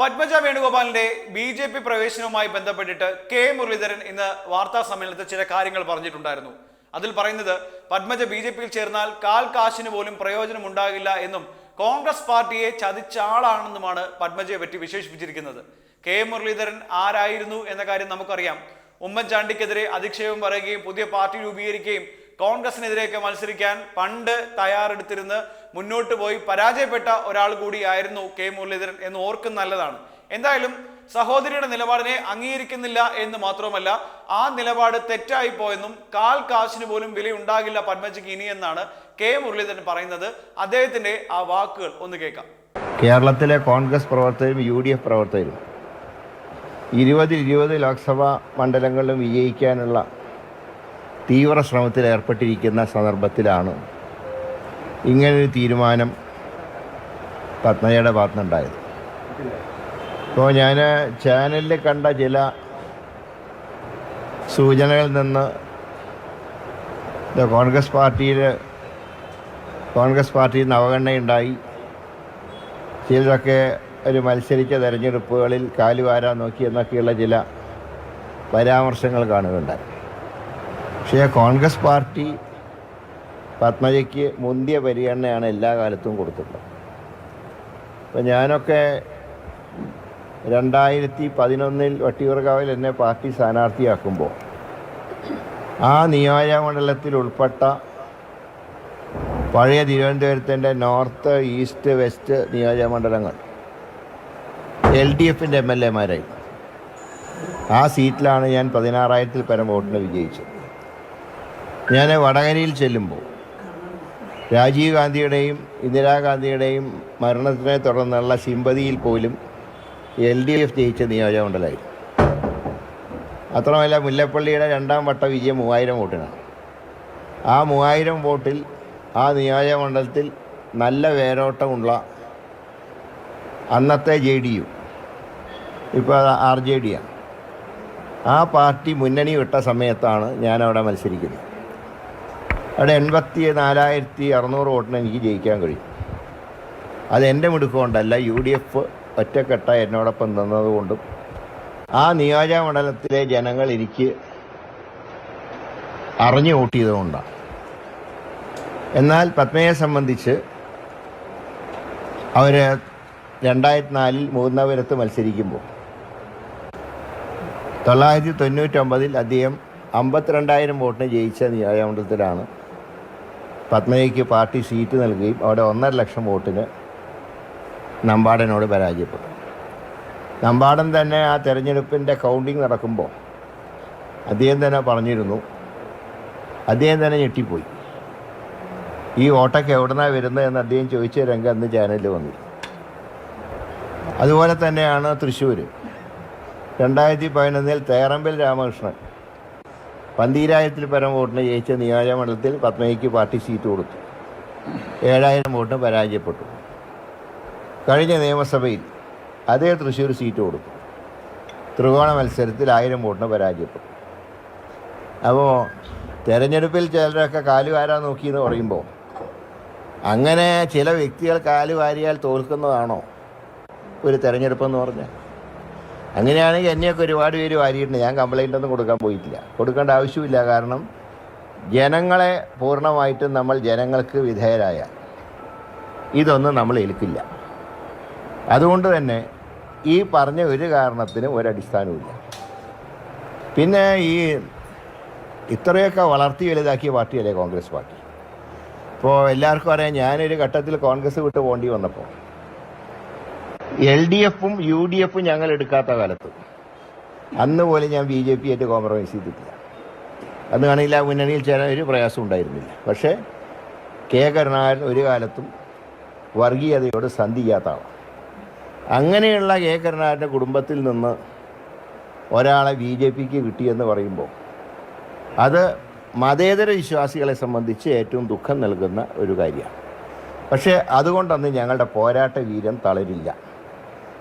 പത്മജ വേണുഗോപാലിന്റെ B J P പ്രവേശനവുമായി ബന്ധപ്പെട്ടിട്ട് കെ മുരളീധരൻ ഇന്ന് വാർത്താ സമ്മേളനത്തിൽ ചില കാര്യങ്ങൾ പറഞ്ഞിട്ടുണ്ടായിരുന്നു. അതിൽ പറയുന്നത് പത്മജ ബി ജെ പിയിൽ ചേർന്നാൽ കാൽ കാശിന് പോലും പ്രയോജനം ഉണ്ടാകില്ല എന്നും കോൺഗ്രസ് പാർട്ടിയെ ചതിച്ച ആളാണെന്നുമാണ് പത്മജയെ പറ്റി വിശേഷിപ്പിച്ചിരിക്കുന്നത്. കെ മുരളീധരൻ ആരായിരുന്നു എന്ന കാര്യം നമുക്കറിയാം. ഉമ്മൻചാണ്ടിക്കെതിരെ അധിക്ഷേപം പറയുകയും പുതിയ പാർട്ടി രൂപീകരിക്കുകയും കോൺഗ്രസിനെതിരെയൊക്കെ മത്സരിക്കാൻ പണ്ട് തയ്യാറെടുത്തിരുന്ന് മുന്നോട്ട് പോയി പരാജയപ്പെട്ട ഒരാൾ കൂടിയായിരുന്നു കെ മുരളീധരൻ എന്ന് ഓർക്കും നല്ലതാണ്. എന്തായാലും സഹോദരിയുടെ നിലപാടിനെ അംഗീകരിക്കുന്നില്ല എന്ന് മാത്രമല്ല ആ നിലപാട് തെറ്റായി പോയെന്നും കാൽ കാശിന് പോലും വിലയുണ്ടാകില്ല പത്മജിക്ക് ഇനിയെന്നാണ് കെ മുരളീധരൻ പറയുന്നത്. അദ്ദേഹത്തിന്റെ ആ വാക്കുകൾ ഒന്ന് കേൾക്കാം. കേരളത്തിലെ കോൺഗ്രസ് പ്രവർത്തകരും യു ഡി എഫ് പ്രവർത്തകരും ഇരുപതിൽ ഇരുപത് ലോക്സഭാ മണ്ഡലങ്ങളിലും വിജയിക്കാനുള്ള തീവ്ര ശ്രമത്തിൽ ഏർപ്പെട്ടിരിക്കുന്ന സന്ദർഭത്തിലാണ് ഇങ്ങനൊരു തീരുമാനം പത്മജയുടെ ഭാഗത്തുനിന്നുണ്ടായത്. ഇപ്പോൾ ഞാൻ ചാനലിൽ കണ്ട ചില സൂചനകളിൽ നിന്ന് കോൺഗ്രസ് പാർട്ടിയിൽ കോൺഗ്രസ് പാർട്ടിയിൽ നിന്ന് അവഗണനയുണ്ടായി. ചിലരൊക്കെ ഒരു മത്സരിച്ച തെരഞ്ഞെടുപ്പുകളിൽ കാലുവാരാൻ നോക്കി എന്നൊക്കെയുള്ള ചില പരാമർശങ്ങൾ കാണുകയുണ്ടായി പക്ഷേ കോൺഗ്രസ് പാർട്ടി പത്മജയ്ക്ക് മുന്തിയ പരിഗണനയാണ് എല്ലാ കാലത്തും കൊടുത്തിട്ടുള്ളത്. അപ്പം ഞാനൊക്കെ രണ്ടായിരത്തി പതിനൊന്നിൽ വട്ടിയൂർക്കാവിൽ എന്നെ പാർട്ടി സ്ഥാനാർത്ഥിയാക്കുമ്പോൾ ആ നിയോജകമണ്ഡലത്തിൽ ഉൾപ്പെട്ട പഴയ തിരുവനന്തപുരത്തിന്റെ നോർത്ത് ഈസ്റ്റ് വെസ്റ്റ് നിയോജകമണ്ഡലങ്ങൾ എൽ ഡി എഫിന്റെ എം എൽ എമാരായി ആ സീറ്റിലാണ് ഞാൻ പതിനാറായിരത്തിൽ പരം വോട്ടിന് വിജയിച്ചത്. ഞാൻ വടകരയിൽ ചെല്ലുമ്പോൾ രാജീവ് ഗാന്ധിയുടെയും ഇന്ദിരാഗാന്ധിയുടെയും മരണത്തിനെ തുടർന്നുള്ള സിമ്പതിയിൽ പോലും എൽ ഡി എഫ് ജയിച്ച നിയോജകമണ്ഡലമായി അത്രമല്ല മുല്ലപ്പള്ളിയുടെ രണ്ടാം വട്ട വിജയം മൂവായിരം വോട്ടിനാണ്. ആ മൂവായിരം വോട്ടിൽ ആ നിയോജകമണ്ഡലത്തിൽ നല്ല വേരോട്ടമുള്ള അന്നത്തെ ജെ ഡി യു ഇപ്പോൾ ആർ ജെ ഡിയാണ് ആ പാർട്ടി മുന്നണി വിട്ട സമയത്താണ് ഞാനവിടെ മത്സരിക്കുന്നത്. അവിടെ എൺപത്തി നാലായിരത്തി അറുന്നൂറ് വോട്ടിന് എനിക്ക് ജയിക്കാൻ കഴിയും. അത് എന്റെ മിടുക്കൊണ്ടല്ല യു ഡി എഫ് ഒറ്റക്കെട്ട എന്നോടൊപ്പം നിന്നതുകൊണ്ടും ആ നിയോജക മണ്ഡലത്തിലെ ജനങ്ങൾ എനിക്ക് അറിഞ്ഞു വോട്ട് ചെയ്തുകൊണ്ടാണ് എന്നാൽ പത്മയെ സംബന്ധിച്ച് അവർ രണ്ടായിരത്തി നാലിൽ മൂന്നാപുരത്ത് മത്സരിക്കുമ്പോൾ തൊള്ളായിരത്തി തൊണ്ണൂറ്റൊമ്പതിൽ അദ്ദേഹം അമ്പത്തിരണ്ടായിരം വോട്ടിന് ജയിച്ച നിയോജകമണ്ഡലത്തിലാണ് പത്മജയ്ക്ക് പാർട്ടി സീറ്റ് നൽകുകയും അവിടെ ഒന്നര ലക്ഷം വോട്ടിന് നമ്പാടനോട് പരാജയപ്പെട്ടു. നമ്പാടൻ തന്നെ ആ തെരഞ്ഞെടുപ്പിന്റെ കൗണ്ടിങ് നടക്കുമ്പോൾ അദ്ദേഹം തന്നെ പറഞ്ഞിരുന്നു അദ്ദേഹം തന്നെ ഞെട്ടിപ്പോയി. ഈ ഓട്ടൊക്കെ എവിടുന്നാണ് വരുന്നത് എന്ന് അദ്ദേഹം ചോദിച്ച രംഗം അന്ന് ചാനലിൽ വന്നു അതുപോലെ തന്നെയാണ് തൃശ്ശൂർ രണ്ടായിരത്തി പതിനൊന്നിൽ തേറമ്പിൽ രാമകൃഷ്ണൻ പന്തീരായിരത്തിൽ പരം വോട്ടിന് ജയിച്ച നിയോജകമണ്ഡലത്തിൽ പത്മയ്ക്ക് പാർട്ടി സീറ്റ് കൊടുത്തു. ഏഴായിരം വോട്ടിന് പരാജയപ്പെട്ടു. കഴിഞ്ഞ നിയമസഭയിൽ അതേ തൃശ്ശൂർ സീറ്റ് കൊടുത്തു. ത്രികോണ മത്സരത്തിൽ ആയിരം വോട്ടിന് പരാജയപ്പെട്ടു. അപ്പോൾ തെരഞ്ഞെടുപ്പിൽ ചിലരൊക്കെ കാലുവാരാൻ നോക്കിയെന്ന് പറയുമ്പോൾ അങ്ങനെ ചില വ്യക്തികൾ കാലുവാരിയാൽ തോൽക്കുന്നതാണോ ഒരു തെരഞ്ഞെടുപ്പെന്ന് പറഞ്ഞാൽ? അങ്ങനെയാണെങ്കിൽ എന്നെയൊക്കെ ഒരുപാട് പേര് വാരിയിട്ടുണ്ട്. ഞാൻ കംപ്ലൈന്റ് ഒന്നും കൊടുക്കാൻ പോയിട്ടില്ല. കൊടുക്കേണ്ട ആവശ്യമില്ല. കാരണം ജനങ്ങളെ പൂർണമായിട്ടും നമ്മൾ ജനങ്ങൾക്ക് വിധേയരായ ഇതൊന്നും നമ്മൾ ഏൽക്കില്ല. അതുകൊണ്ട് തന്നെ ഈ പറഞ്ഞ ഒരു കാരണത്തിനും ഒരടിസ്ഥാനവുമില്ല പിന്നെ ഈ ഇത്രയൊക്കെ വളർത്തി വലുതാക്കിയ പാർട്ടിയല്ലേ കോൺഗ്രസ് പാർട്ടി? ഇപ്പോൾ എല്ലാവർക്കും അറിയാം ഞാനൊരു ഘട്ടത്തിൽ കോൺഗ്രസ് വിട്ട് പോകേണ്ടി വന്നപ്പോൾ എൽ ഡി എഫും യു ഡി എഫും ഞങ്ങൾ എടുക്കാത്ത കാലത്ത്. അന്ന് പോലെ ഞാൻ ബി ജെ പി ആയിട്ട് കോംപ്രമൈസ് ചെയ്തിട്ടില്ല. അന്ന് കാണില്ല മുന്നണിയിൽ ചേരാൻ ഒരു പ്രയാസം ഉണ്ടായിരുന്നില്ല. പക്ഷേ കെ കരുണാകരൻ ഒരു കാലത്തും വർഗീയതയോട് സന്ധി ആളാണ്. അങ്ങനെയുള്ള കെ കരുണാകരന്റെ കുടുംബത്തിൽ നിന്ന് ഒരാളെ ബി ജെ പിക്ക് കിട്ടിയെന്ന് പറയുമ്പോൾ അത് മതേതര വിശ്വാസികളെ സംബന്ധിച്ച് ഏറ്റവും ദുഃഖം നൽകുന്ന ഒരു കാര്യമാണ്. പക്ഷേ അതുകൊണ്ടൊന്നും ഞങ്ങളുടെ പോരാട്ട വീരം തളരില്ല.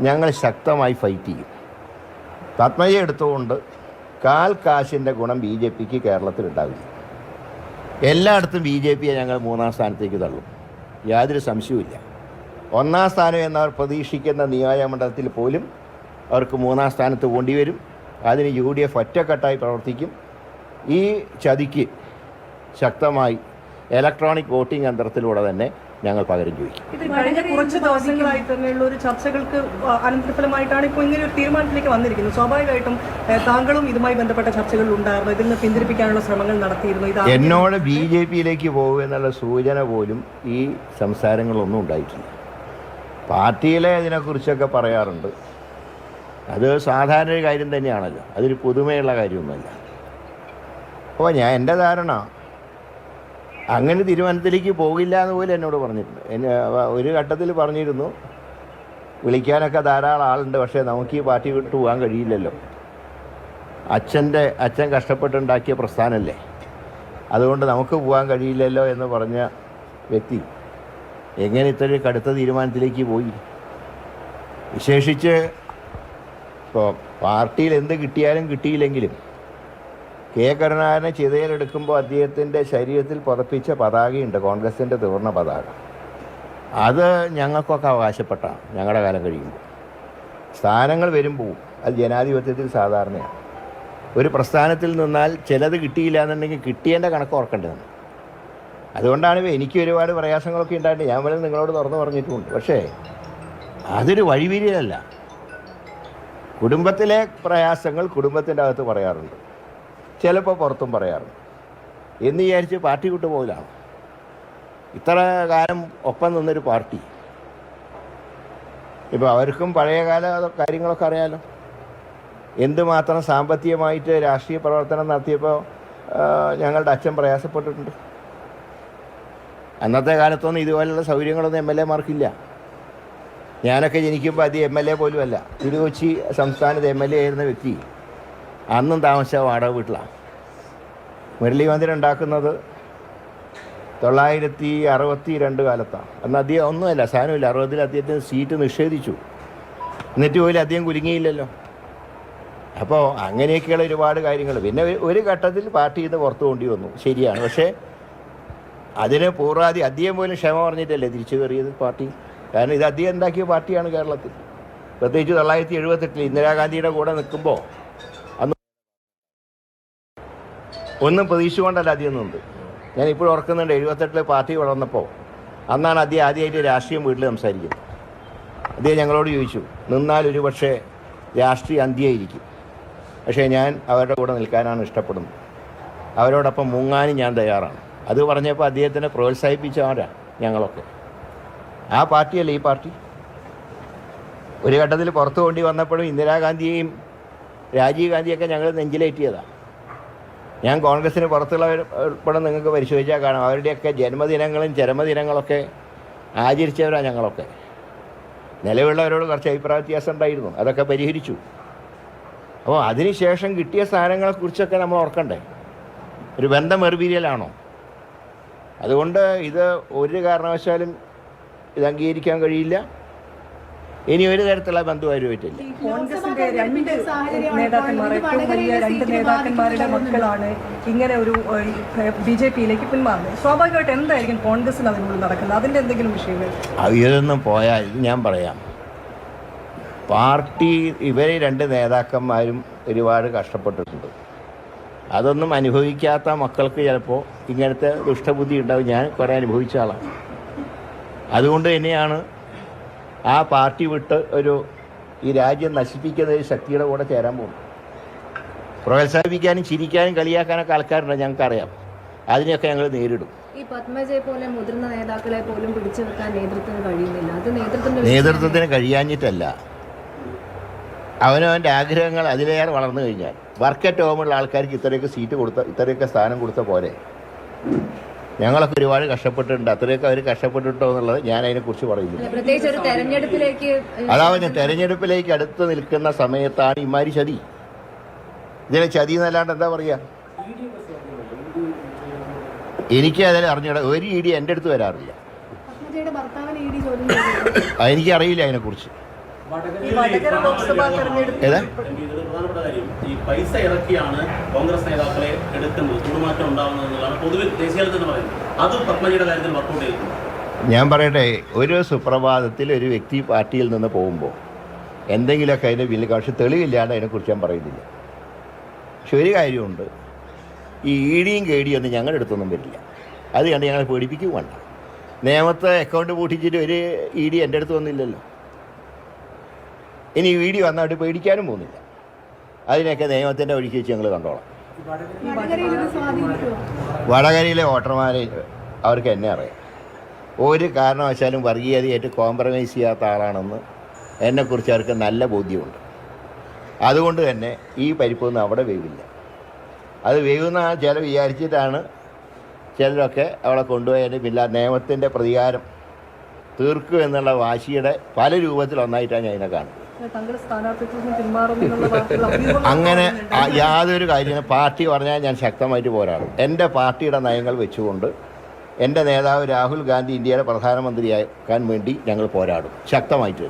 ഞങ്ങൾ ശക്തമായി ഫൈറ്റ് ചെയ്യും. പത്മജ എടുത്തുകൊണ്ട് കാൽ കാശിന്റെ ഗുണം ബി ജെ പിക്ക് കേരളത്തിലുണ്ടാവില്ല. എല്ലായിടത്തും ബി ജെ പിയെ ഞങ്ങൾ മൂന്നാം സ്ഥാനത്തേക്ക് തള്ളും. യാതൊരു സംശയവുമില്ല. ഒന്നാം സ്ഥാനം എന്നവർ പ്രതീക്ഷിക്കുന്ന നിയോജകമണ്ഡലത്തിൽ പോലും അവർക്ക് മൂന്നാം സ്ഥാനത്ത് കൊണ്ടുവരും അതിന് യു ഡി എഫ് ഒറ്റക്കെട്ടായി പ്രവർത്തിക്കും. ഈ ചതിക്ക് ശക്തമായി ഇലക്ട്രോണിക് വോട്ടിംഗ് യന്ത്രത്തിലൂടെ തന്നെ ഞങ്ങൾ പകരം ചോദിക്കും. ഇത് കഴിഞ്ഞ കുറച്ച് ദിവസങ്ങളായി തന്നെയുള്ള ഒരു ചർച്ചകൾക്ക് അനന്തരഫലമായിട്ടാണ് ഇപ്പോൾ ഇങ്ങനെ ഒരു തീരുമാനത്തിലേക്ക് വന്നിരിക്കുന്നത്. സ്വാഭാവികമായിട്ടും താങ്കളും ഇതുമായി ബന്ധപ്പെട്ട ചർച്ചകൾ ഉണ്ടായിരുന്നു. ഇതിൽ നിന്ന് പിന്തിരിപ്പിക്കാനുള്ള ശ്രമങ്ങൾ നടത്തിയിരുന്നു. ഇത് എന്നോട് ബി ജെ പിയിലേക്ക് പോകുക എന്നുള്ള സൂചന പോലും ഈ സംസാരങ്ങളൊന്നും ഉണ്ടായിട്ടില്ല. പാർട്ടിയിലെ ഇതിനെക്കുറിച്ചൊക്കെ പറയാറുണ്ട്. അത് സാധാരണ ഒരു കാര്യം തന്നെയാണല്ലോ. അതൊരു പുതുമയുള്ള കാര്യമൊന്നുമല്ല. അപ്പോൾ ഞാൻ എന്റെ ധാരണ അങ്ങനെ തീരുമാനത്തിലേക്ക് പോകില്ല എന്ന് പോലും എന്നോട് പറഞ്ഞിട്ടുണ്ട് എന്നെ ഒരു ഘട്ടത്തിൽ പറഞ്ഞിരുന്നു വിളിക്കാനൊക്കെ ധാരാളം ആളുണ്ട് പക്ഷേ നമുക്ക് ഈ പാർട്ടി വിട്ട് പോകാൻ കഴിയില്ലല്ലോ. അച്ഛന്റെ അച്ഛൻ കഷ്ടപ്പെട്ടുണ്ടാക്കിയ പ്രസ്ഥാനമല്ലേ അതുകൊണ്ട് നമുക്ക് പോകാൻ കഴിയില്ലല്ലോ എന്ന് പറഞ്ഞ വ്യക്തി എങ്ങനെ ഇത്രയും കടുത്ത തീരുമാനത്തിലേക്ക് പോയി? വിശേഷിച്ച് ഇപ്പോൾ പാർട്ടിയിൽ എന്ത് കിട്ടിയാലും കിട്ടിയില്ലെങ്കിലും കെ. കരുണാകരനെ ചിതയിലെടുക്കുമ്പോൾ അദ്ദേഹത്തിന്റെ ശരീരത്തിൽ പുതപ്പിച്ച പതാകയുണ്ട് കോൺഗ്രസിന്റെ തീർന്ന പതാക. അത് ഞങ്ങൾക്കൊക്കെ അവകാശപ്പെട്ടാണ് ഞങ്ങളുടെ കാലം കഴിയുമ്പോൾ. സ്ഥാനങ്ങൾ വരുമ്പോൾ അത് ജനാധിപത്യത്തിൽ സാധാരണയാണ്. ഒരു പ്രസ്ഥാനത്തിൽ നിന്നാൽ ചിലത് കിട്ടിയില്ല എന്നുണ്ടെങ്കിൽ കിട്ടിയതിന്റെ കണക്ക് ഓർക്കേണ്ടതാണ്. അതുകൊണ്ടാണ് എനിക്ക് ഒരുപാട് പ്രയാസങ്ങളൊക്കെ ഉണ്ടായിട്ട് ഞാൻ വേണമെങ്കിൽ നിങ്ങളോട് തുറന്നു പറഞ്ഞിട്ടുമുണ്ട് പക്ഷേ അതൊരു വഴിവിരിയല്ല കുടുംബത്തിലെ പ്രയാസങ്ങൾ കുടുംബത്തിന്റെ അകത്ത് പറയാറുണ്ട്. ചിലപ്പോൾ പുറത്തും പറയാറുണ്ട്. എന്ന് വിചാരിച്ച് പാർട്ടി വിട്ടു പോകലാണ് ഇത്ര കാലം ഒപ്പം നിന്നൊരു പാർട്ടി. ഇപ്പോൾ അവർക്കും പഴയകാല കാര്യങ്ങളൊക്കെ അറിയാലോ. എന്തുമാത്രം സാമ്പത്തികമായിട്ട് രാഷ്ട്രീയ പ്രവർത്തനം നടത്തിയപ്പോൾ ഞങ്ങളുടെ അച്ഛൻ പ്രയാസപ്പെട്ടിട്ടുണ്ട്. അന്നത്തെ കാലത്തൊന്നും ഇതുപോലെയുള്ള സൗകര്യങ്ങളൊന്നും എം എൽ എമാർക്കില്ല. ഞാനൊക്കെ ജനിക്കുമ്പോൾ അത് എം എൽ എ പോലും അല്ല തിരുകൊച്ചി സംസ്ഥാനത്ത് എം എൽ എ ആയിരുന്ന വ്യക്തി. അന്നും താമസിച്ച വാടക വീട്ടിലാണ് മുരളി മന്ദിരം ഉണ്ടാക്കുന്നത് തൊള്ളായിരത്തി അറുപത്തി രണ്ട് കാലത്താണ് അന്ന് അധികം ഒന്നുമല്ല സാധനമില്ല അറുപതിൽ അദ്ദേഹത്തിന് സീറ്റ് നിഷേധിച്ചു. എന്നിട്ട് പോലും അധികം കുലുങ്ങിയില്ലല്ലോ. അപ്പോൾ അങ്ങനെയൊക്കെയുള്ള ഒരുപാട് കാര്യങ്ങൾ. പിന്നെ ഒരു- ഘട്ടത്തിൽ പാർട്ടി നിന്ന് പുറത്തു കൊണ്ടി വന്നു ശരിയാണ്. പക്ഷേ അതിന് പൂർവാധി അദ്ദേഹം പോലും ക്ഷമ പറഞ്ഞിട്ടല്ലേ തിരിച്ചു കയറിയത് പാർട്ടി? കാരണം ഇത് അദ്ദേഹം ഉണ്ടാക്കിയ പാർട്ടിയാണ് കേരളത്തിൽ. പ്രത്യേകിച്ച് തൊള്ളായിരത്തി എഴുപത്തെട്ടിൽ ഇന്ദിരാഗാന്ധിയുടെ കൂടെ നിൽക്കുമ്പോൾ ഒന്നും പ്രതീക്ഷിച്ചുകൊണ്ടല്ല നിന്നത് ഞാൻ ഇപ്പോഴും ഓർക്കുന്നുണ്ട് എഴുപത്തെട്ടിലെ പാർട്ടി വളർന്നപ്പോൾ. അന്നാണ് അദ്ദേഹം ആദ്യമായിട്ട് രാഷ്ട്രീയം വീട്ടിൽ സംസാരിക്കുന്നത്. അദ്ദേഹം ഞങ്ങളോട് ചോദിച്ചു നിന്നാൽ ഒരു പക്ഷേ രാഷ്ട്രീയ അന്ത്യമായിരിക്കും. പക്ഷേ ഞാൻ അവരുടെ കൂടെ നിൽക്കാനാണ് ഇഷ്ടപ്പെടുന്നത്. അവരോടൊപ്പം മുങ്ങാനും ഞാൻ തയ്യാറാണ്. അത് പറഞ്ഞപ്പോൾ അദ്ദേഹത്തിനെ പ്രോത്സാഹിപ്പിച്ചവരാണ് ഞങ്ങളൊക്കെ. ആ പാർട്ടിയല്ലേ ഈ പാർട്ടി? ഒരു ഘട്ടത്തിൽ പുറത്തു കൊണ്ടി വന്നപ്പോഴും ഇന്ദിരാഗാന്ധിയെയും രാജീവ് ഗാന്ധിയൊക്കെ ഞങ്ങൾ നെഞ്ചിലേറ്റിയതാണ് ഞാൻ കോൺഗ്രസ്സിന് പുറത്തുള്ളവർ ഉൾപ്പെടെ നിങ്ങൾക്ക് പരിശോധിച്ചാൽ കാണാം. അവരുടെയൊക്കെ ജന്മദിനങ്ങളും ചരമദിനങ്ങളൊക്കെ ആചരിച്ചവരാണ് ഞങ്ങളൊക്കെ. നിലവിലുള്ളവരോട് കുറച്ച് അഭിപ്രായ വ്യത്യാസം ഉണ്ടായിരുന്നു. അതൊക്കെ പരിഹരിച്ചു. അപ്പോൾ അതിനുശേഷം കിട്ടിയ സ്ഥാനങ്ങളെക്കുറിച്ചൊക്കെ നമ്മൾ ഓർക്കണ്ടേ? ഒരു ബന്ധം എറിവീരിയലാണോ അതുകൊണ്ട് ഇത് ഒരു കാരണവശാലും ഇത് അംഗീകരിക്കാൻ കഴിയില്ല. ഇനി ഒരു തരത്തിലുള്ള ബന്ധുവായിട്ടില്ല ഈ കോൺഗ്രസിന്റെ രണ്ട് നേതാക്കന്മാർ ഏറ്റവും വലിയ രണ്ട് നേതാക്കന്മാരുടെ മക്കളാണ് ഇങ്ങനെ ഒരു ബി ജെ പിയിലേക്ക് പിന്മാറുന്നത് സ്വാഭാവികമായിട്ട് എന്തായിരിക്കും കോൺഗ്രസിൽ അതിനുള്ളിൽ നടക്കുന്നത്? അതിന്റെ എന്തെങ്കിലും വിഷയങ്ങൾ? ഇതൊന്നും പോയാൽ ഇത് ഞാൻ പറയാം. പാർട്ടി ഇവർ രണ്ട് നേതാക്കന്മാരും ഒരുപാട് കഷ്ടപ്പെട്ടിട്ടുണ്ട്. അതൊന്നും അനുഭവിക്കാത്ത മക്കൾക്ക് ചിലപ്പോൾ ഇങ്ങനത്തെ ദുഷ്ടബുദ്ധി ഉണ്ടാവും. ഞാൻ കുറേ അനുഭവിച്ച ആളാണ്. അതുകൊണ്ട് തന്നെയാണ് ആ പാർട്ടി വിട്ട് ഒരു ഈ രാജ്യം നശിപ്പിക്കുന്ന ഒരു ശക്തിയുടെ കൂടെ ചേരാൻ പോകും. പ്രോത്സാഹിപ്പിക്കാനും ചിരിക്കാനും കളിയാക്കാനൊക്കെ ആൾക്കാരുണ്ട് ഞങ്ങൾക്കറിയാം. അതിനെയൊക്കെ ഞങ്ങൾ നേരിടും. ഈ പത്മജയെ പോലെ മുതിർന്ന നേതാക്കളെ പോലും പിടിച്ചു വെക്കാൻ നേതൃത്വത്തിന് കഴിയുന്നില്ല. അത്. നേതൃത്വത്തിന് കഴിയാഞ്ഞിട്ടല്ല. അവനവന്റെ ആഗ്രഹങ്ങൾ അതിലേറെ വളർന്നു കഴിഞ്ഞാൽ വർക്ക് അറ്റ് ഹോമുള്ള ആൾക്കാർക്ക് ഇത്രയൊക്കെ സീറ്റ് കൊടുത്ത ഇത്രയൊക്കെ സ്ഥാനം കൊടുത്ത പോലെ ഞങ്ങളൊക്കെ ഒരുപാട് കഷ്ടപ്പെട്ടിട്ടുണ്ട്. അത്രയൊക്കെ അവർ കഷ്ടപ്പെട്ടിട്ടോ എന്നുള്ളത് ഞാൻ അതിനെക്കുറിച്ച് പറയുന്നില്ല. ഒരു തെരഞ്ഞെടുപ്പിലേക്ക് അതാവുന്ന തെരഞ്ഞെടുപ്പിലേക്ക് അടുത്ത് നിൽക്കുന്ന സമയത്താണ് ഇമാരി ചതി. ഇതിനെ ചതി എന്നല്ലാണ്ട് എന്താ പറയുക എനിക്ക് അതിൽ അറിഞ്ഞൂടാ. ഒരു ഇ ഡി എന്റെ അടുത്ത് വരാറില്ല. എനിക്കറിയില്ല അതിനെക്കുറിച്ച്. ഈ വടകര ലോക്സഭാ തെരഞ്ഞെടുപ്പ് ഏതാ? ഈ പൈസ ഇറക്കിയാണ് കോൺഗ്രസ് നേതാക്കളെ എടുക്കുന്നത് ചൂടുമാറ്റം ഉണ്ടാവുന്നത് എന്നുള്ളതാണ് പൊതുവിൽ ദേശീയ പറയുന്നത്. അത് പത്മജിയുടെ കാര്യത്തിൽ വർക്കൗട്ട് ചെയ്തിട്ടുണ്ട്. ഞാൻ പറയട്ടെ ഒരു സുപ്രഭാതത്തിൽ ഒരു വ്യക്തി പാർട്ടിയിൽ നിന്ന് പോകുമ്പോൾ എന്തെങ്കിലുമൊക്കെ അതിന്റെ പിന്നിൽ പക്ഷെ തെളിവില്ലാണ്ട് അതിനെക്കുറിച്ച് ഞാൻ പറയുന്നില്ല. പക്ഷെ ഒരു കാര്യമുണ്ട് ഈ ഇടിയും കേടിയും ഒന്നും ഞങ്ങളുടെ അടുത്തൊന്നും വരില്ല. അത് കണ്ട് ഞങ്ങളെ പേടിപ്പിക്കുകയും വേണ്ട. നിയമത്തെ അക്കൗണ്ട് പൂട്ടിച്ചിട്ട് ഒരു ഇ ഡി എന്റെ അടുത്ത് വന്നില്ലല്ലോ. ഇനി വീഡിയോ വന്നവിടെ പേടിക്കാനും പോകുന്നില്ല. അതിനൊക്കെ നിയമത്തിന്റെ ഒഴുക്കി വെച്ച് ഞങ്ങൾ കണ്ടോളാം. വടകരയിലെ വോട്ടർമാരെ അവർക്ക് എന്നെ അറിയാം. ഒരു കാരണവശാലും വർഗീയതയായിട്ട് കോംപ്രമൈസ് ചെയ്യാത്ത ആളാണെന്ന് എന്നെക്കുറിച്ച് അവർക്ക് നല്ല ബോധ്യമുണ്ട്. അതുകൊണ്ട് തന്നെ ഈ പരിപ്പൊന്നും അവിടെ വേവില്ല. അത് വേവുന്ന ചില വിചാരിച്ചിട്ടാണ് ചിലരൊക്കെ അവളെ കൊണ്ടുപോയതിന് പിന്നെ നിയമത്തിന്റെ പ്രതികാരം തീർക്കും എന്നുള്ള വാശിയുടെ പല രൂപത്തിൽ ഒന്നായിട്ടാണ് ഞാൻ ഇതിനെ കാണുന്നത്. അങ്ങനെ യാതൊരു കാര്യം പാർട്ടി പറഞ്ഞാൽ ഞാൻ ശക്തമായിട്ട് പോരാടും. എന്റെ പാർട്ടിയുടെ നയങ്ങൾ വെച്ചുകൊണ്ട് എന്റെ നേതാവ് രാഹുൽ ഗാന്ധി ഇന്ത്യയുടെ പ്രധാനമന്ത്രിയാക്കാൻ വേണ്ടി ഞങ്ങൾ പോരാടും. ശക്തമായിട്ട്